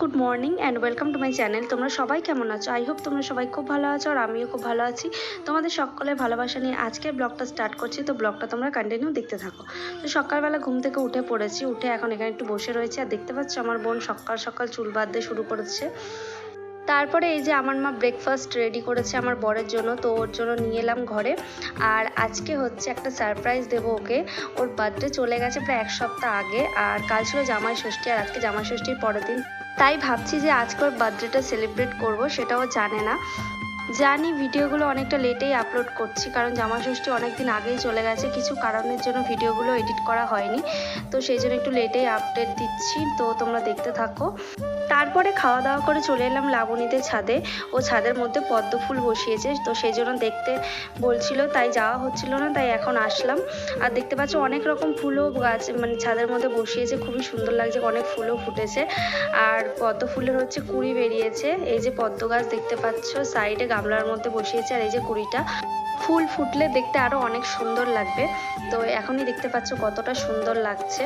Good morning and welcome to my channel. তোমরা সবাই কেমন আছো? আই হোপ তোমরা সবাই খুব ভালো আছো আর আমিও খুব ভালো আছি। তোমাদের সকলের ভালোবাসা নিয়ে আজকের ব্লগটা স্টার্ট করছি। তো ব্লগটা তোমরা কন্টিনিউ দেখতে থাকো। তো সকালবেলা ঘুম থেকে উঠে পড়েছি, উঠে এখন এখানে একটু বসে রয়েছি আর দেখতে পাচ্ছ আমার বোন সকাল সকাল চুল বাঁধতে শুরু করেছে। তারপরে এই যে আমার মা ব্রেকফাস্ট রেডি করেছে আমার বরের জন্য, তো ওর জন্য নিয়ে এলাম ঘরে। আর আজকে হচ্ছে একটা সারপ্রাইজ দেবো ওকে। ওর বার্থডে চলে গেছে প্রায় এক সপ্তাহ আগে আর কাল ছিল জামাই ষষ্ঠী আর আজকে জামাই ষষ্ঠীর পরের দিন তাই ভাবছি যে আজকে ওর বার্থডেটা সেলিব্রেট করব, সেটাও জানে না। জানি ভিডিওগুলো অনেকটা লেটেই আপলোড করছি, কারণ জামা ষষ্ঠী অনেক দিন আগেই চলে গেছে, কিছু কারণের জন্য ভিডিওগুলো এডিট করা হয়নি। তো সেই জন্য একটু লেটেই আপডেট দিচ্ছি, তো তোমরা দেখতে থাকো। তারপরে খাওয়া দাওয়া করে চলে এলাম লাবণীতে ছাদে। ও ছাদের মধ্যে পদ্ম ফুল বসিয়েছে, তো সেই জন্য দেখতে বলছিল, তাই যাওয়া হচ্ছিল না, তাই এখন আসলাম। আর দেখতে পাচ্ছ, অনেক রকম ফুলও গাছ মানে ছাদের মধ্যে বসিয়েছে, খুবই সুন্দর লাগছে, অনেক ফুলও ফুটেছে। আর পদ্ম ফুলের হচ্ছে কুড়ি বেরিয়েছে, এই যে পদ্ম গাছ দেখতে পাচ্ছ, সাইডে গামলার মধ্যে বসিয়েছে, আর এই যে কুড়িটা। ফুল ফুটলে দেখতে আরও অনেক সুন্দর লাগবে। তো এখনই দেখতে পাচ্ছ কতটা সুন্দর লাগছে।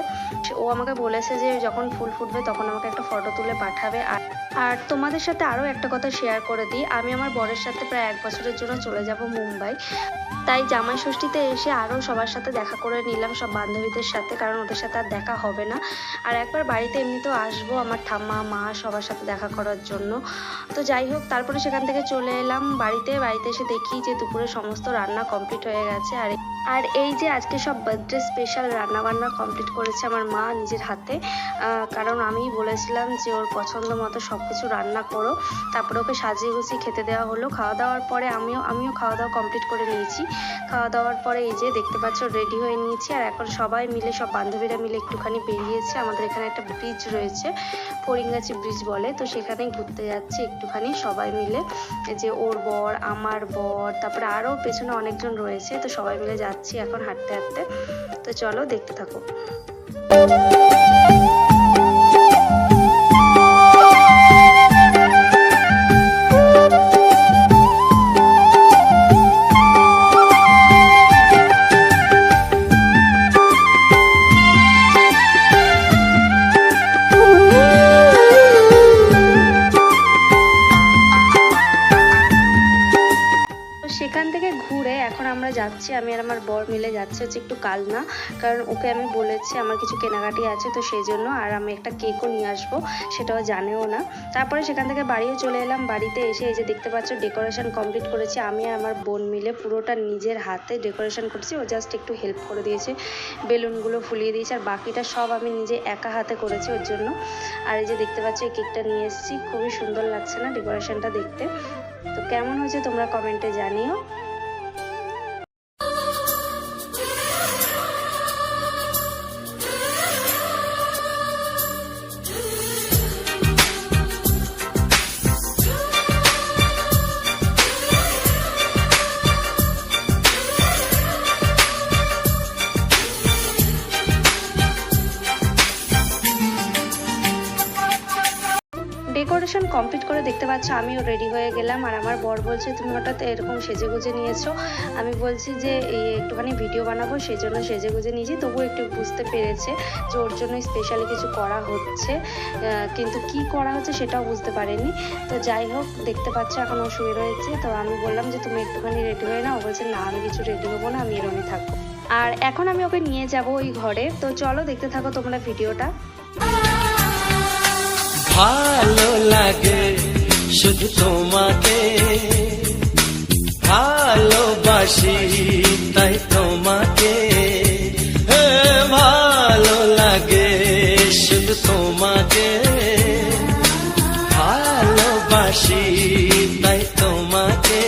ও আমাকে বলেছে যে যখন ফুল ফুটবে তখন আমাকে একটা ফটো তুলে পাঠাবে। আর আর তোমাদের সাথে আরও একটা কথা শেয়ার করে দিই। আমি আমার বরের সাথে প্রায় এক বছরের জন্য চলে যাব মুম্বাই। তাই জামাই ষষ্ঠীতে এসে আরও সবার সাথে দেখা করে নিলাম সব বান্ধবীদের সাথে, কারণ ওদের সাথে আর দেখা হবে না। আর একবার বাড়িতে এমনিতেও আসব আমার ঠাম্মা, মা সবার সাথে দেখা করার জন্য। তো যাই হোক, তারপরে সেখান থেকে চলে এলাম বাড়িতে। বাড়িতে এসে দেখি যে দুপুরে সমস্ত রান্না কমপ্লিট হয়ে গেছে। আর আর এই যে আজকে সব বার্থডে স্পেশাল রান্না বান্না কমপ্লিট করেছে আমার মা নিজের হাতে। কারণ আমি বলেছিলাম যে ওর পছন্দ মতো সব কিছু রান্না করো। তারপরে ওকে সাজিয়ে গুছিয়ে খেতে দেওয়া হলো। খাওয়া দাওয়ার পরে আমিও আমিও খাওয়া দাওয়া কমপ্লিট করে নিয়েছি। খাওয়া দাওয়ার পরে এই যে দেখতে পাচ্ছ রেডি হয়ে নিয়েছি। আর এখন সবাই মিলে, সব বান্ধবীরা মিলে একটুখানি বেরিয়েছে। আমাদের এখানে একটা ব্রিজ রয়েছে ফরিঙ্গাচি ব্রিজ বলে। তো সেখানে ঘুরতে যাচ্ছি একটুখানি সবাই মিলে। যে ওর বর, আমার বর, তারপরে আরও পেছনে অনেকজন রয়েছে। তো সবাই মিলে যাচ্ছি এখন হাঁটতে হাঁটতে। তো চলো দেখতে থাকো। যাচ্ছি আমি আর আমার বর মিলে যাচ্ছি হচ্ছে একটু কালনা কারণ ওকে আমি বলেছি, আমার কিছু কেনাকাটি আছে, তো সেই জন্য আর আমি একটা কেকও নিয়ে আসব, সেটাও জানেও না। তারপরে সেখান থেকে বাড়িও চলে এলাম, বাড়িতে এসে এই যে দেখতে পাচ্ছ ডেকোরেশন কমপ্লিট করেছি। আমি আর আমার বোন মিলে পুরোটা নিজের হাতে ডেকোরেশন করছি, ও জাস্ট একটু হেল্প করে দিয়েছে, বেলুনগুলো ফুলিয়ে দিয়েছে, আর বাকিটা সব আমি নিজে একা হাতে করেছি ওর জন্য। আর এই যে দেখতে পাচ্ছ, এই কেকটা নিয়ে এসেছি, খুবই সুন্দর লাগছে না ডেকোরেশনটা দেখতে। তো কেমন হয়েছে তোমরা কমেন্টে জানিও। কমপ্লিট করে দেখতে পাচ্ছ, আমিও রেডি হয়ে গেলাম। আর আমার বর বলছে, তুমি হঠাৎ এরকম সেজে গুজে নিয়েছো? আমি বলছি যে, এই একটুখানি ভিডিও বানাবো সেই জন্য সেজে গুজে নিয়েছি। তবুও একটু বুঝতে পেরেছে যে, ওর জন্য স্পেশালি কিছু করা হচ্ছে। কিন্তু কি করা হচ্ছে সেটাও বুঝতে পারেনি। তো যাই হোক, দেখতে পাচ্ছ, এখন ও শুয়ে রয়েছে। তো আমি বললাম যে, তুমি একটুখানি রেডি হয়ে নাও। বলছে, না, আমি কিছু রেডি হব না, আমি এরমই থাকব। আর এখন আমি ওকে নিয়ে যাব ওই ঘরে। তো চলো, দেখতে থাকো তোমরা ভিডিওটা ভালো লাগে শুধু তোমাকে। ভালোবাসি তাই তোমাকে। ভালো লাগে শুধু তোমাকে। ভালোবাসি তাই তোমাকে।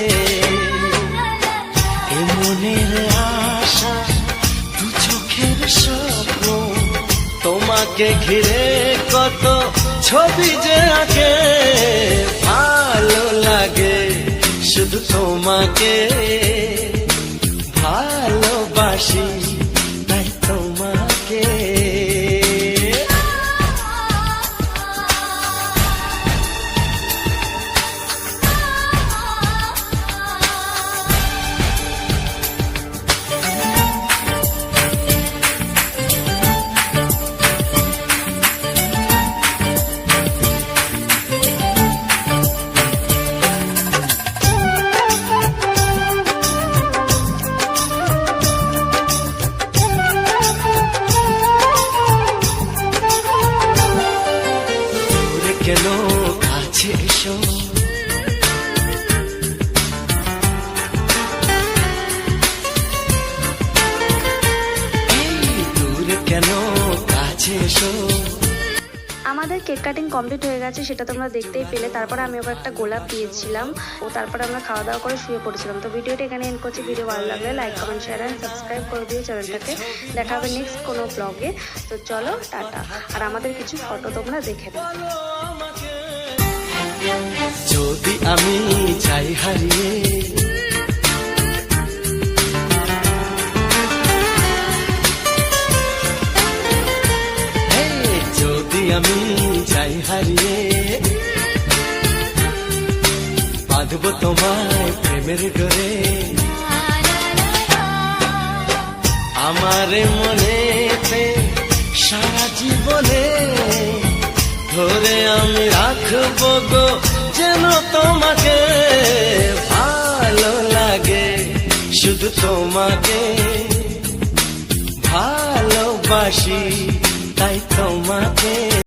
এ মনের আশা দু চোখের স্বপ্ন তোমাকে ঘিরে কত ছবি যে আঁকে ভালো লাগে শুধু তোমাকে। ভালোবাসি। কেন, কাছে এসো। আমাদের কেক কাটিং কমপ্লিট হয়ে গেছে, সেটা তোমরা দেখতেই পেলে। তারপরে আমি ওকে একটা গোলাপ দিয়েছিলাম। ও তারপরে আমরা খাওয়া দাওয়া করে শুয়ে পড়েছিলাম। তো ভিডিওটা এখানে এন্ড করছি। ভিডিও ভালো লাগলে like comment share and subscribe করে দিও চ্যানেলটাকে। দেখা হবে নেক্সট কোনো ব্লগে তো চলো, টাটা। আর আমাদের কিছু ফটো তোমরা দেখে নাও। যদি আমি চাই হারিয়ে। যদি আমি চাই হারিয়ে, বাঁধবো তোমায় প্রেমের ডোরে আমার মনেতে সারা জীবনে ধরে আমি রাখব গো যেন তোমাকে ভালো লাগে শুধু তোমাকে ভালোবাসি তাই তোমাকে